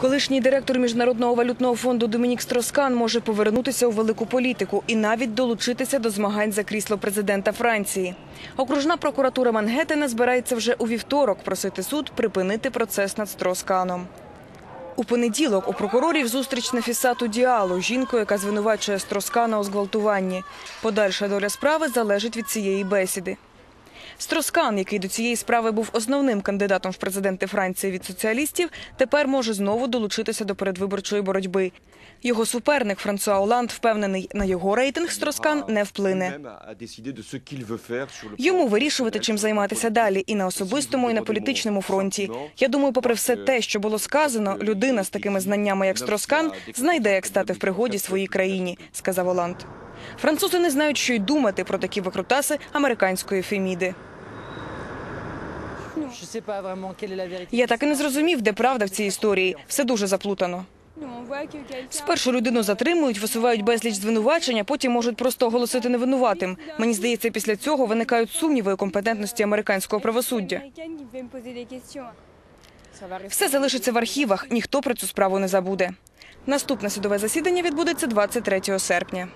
Колишній директор Міжнародного валютного фонду Домінік Строскан може повернутися у велику політику і навіть долучитися до змагань за крісло президента Франції. Окружна прокуратура Мангеттена збирається вже у вівторок просити суд припинити процес над Стросканом. У понеділок у прокурорів зустріч Нефісату Діалу, жінкою, яка звинувачує Строскана у зґвалтуванні. Подальша доля справи залежить від цієї бесіди. Строскан, який до цієї справи був основним кандидатом в президенти Франції від соціалістів, тепер може знову долучитися до передвиборчої боротьби. Його суперник Франсуа Оланд впевнений, на його рейтинг Строскан не вплине. Йому вирішувати, чим займатися далі, і на особистому, і на політичному фронті. Я думаю, попри все те, що було сказано, людина з такими знаннями, як Строскан, знайде, як стати в пригоді своїй країні, сказав Оланд. Французи не знають, що й думати про такі викрутаси американської феміди. Я так і не зрозумів, де правда в цій історії. Все дуже заплутано. Спершу людину затримують, висувають безліч звинувачень, потім можуть просто оголосити невинуватим. Мені здається, після цього виникають сумніви у компетентності американського правосуддя. Все залишиться в архівах, ніхто про цю справу не забуде. Наступне судове засідання відбудеться 23 серпня.